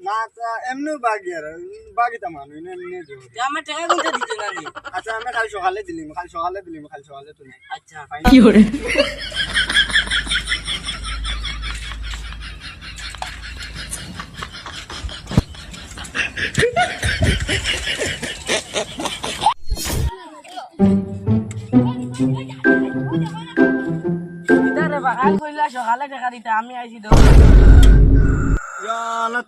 না তা এমনি বাগি আর বাগিতা মানুষ এমনি দেব আমার টাকা কোনটা দিতে না আচ্ছা আমি কাল সকালে দিলিম কাল সকালে দিলিম কাল সকালে তুমি আচ্ছা। দিদারে বাগান আমি আইছি তো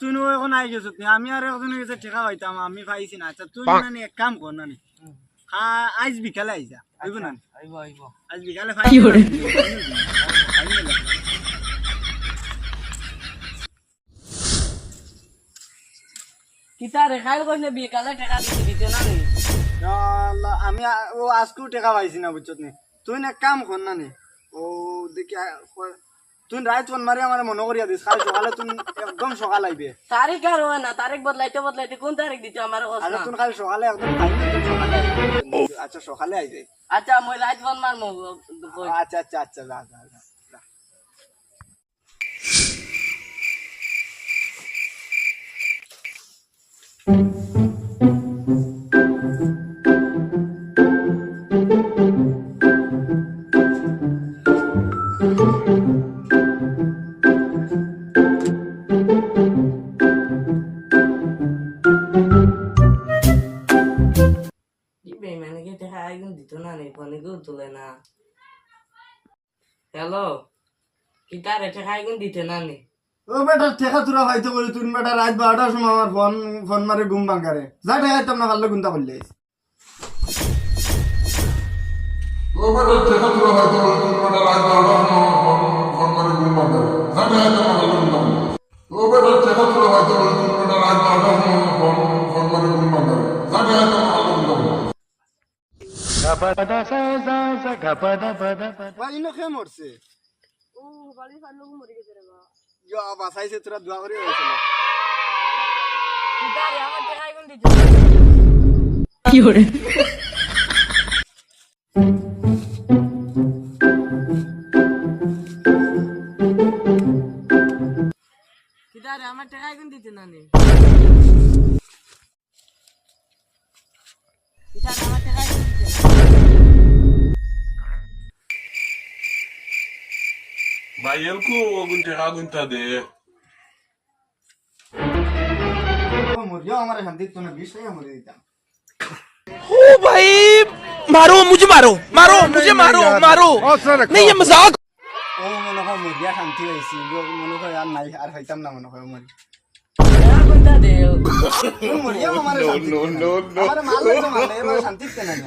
তুই নো এখন আই গেছ আমি আর গেছে টেকা পাইতাম আমি পাইছি না। আচ্ছা তুই মানে এক কাম কর না হ্যাঁ আজ বিকালে আইসা আইব না আইব আইব আজ বিকালে ফাইন কি করে খাইল কইলে বিকালে টাকা দিতে দিতে না রে আমি ও আজকেও টেকা পাইছি না বুঝছত নি। তুই না কাম কর না নি? ও দেখি তুই রাত ফোন মারি আমার মনে করিয়া দিস কাল সকালে তুই একদম সকাল আইবে তারিখ আর হয় না তারিখ বদলাইতে বদলাইতে কোন তারিখ দিতে আমার আচ্ছা কথা তুই কাল সকালে একদম। আচ্ছা সকালে আই যাই আচ্ছা মই রাত ফোন মারমু আচ্ছা আচ্ছা আচ্ছা যা যা যা। তুলে না। হ্যালো কিতারে টাকা একদম দিতে না নি? ও বেটা টেকা তুরা হয়তো বলি তুই বেটা রাত বারোটার সময় আমার ফোন ফোন মারে ঘুম ভাঙারে। যা টেকা তো না পারলে গুনতা বললে ও বেটা টেকা তোরা হয়তো তুমি বেটা রাত বারোটার সময় আমার ফোন ফোন করে ঘুম ভাঙবে না দেখা তো খেয়ে মরছে ইয়া বাসাইছে তোরা দোয়া করে হয়েছিল কিতারে আমার টাকা একদম দিতে না নি। কিতারে আমার টাকা একদম দিতে না Baielku ogunte agunta de. मुर्गिया हमारे हम देख तूने बीस रुपया मुर्गी दिया ओ भाई मारो मुझे मारो मारो मुझे मारो मारो नहीं ये मजाक ओ मनो को मुर्गिया शांति वैसी जो मनो को यार नहीं यार होइतम ना मनो को मुर्गी बंदा दे मुर्गिया हमारे शांति नो नो नो हमारे माल में माल है शांति से नहीं